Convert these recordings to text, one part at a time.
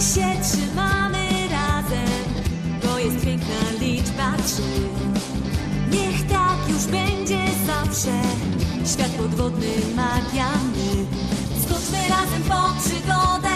się trzymamy razem, bo jest piękna liczba trzy. Niech tak już będzie zawsze, świat podwodny magia my. Skoczmy razem po przygodę.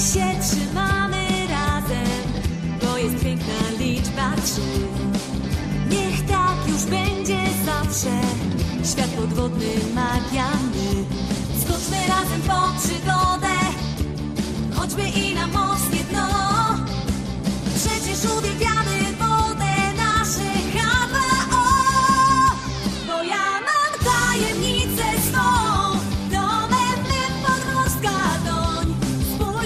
się trzymamy razem, to jest piękna liczba trzy. Niech tak już będzie zawsze, świat podwodny magia my. Skoczmy razem po przygodę.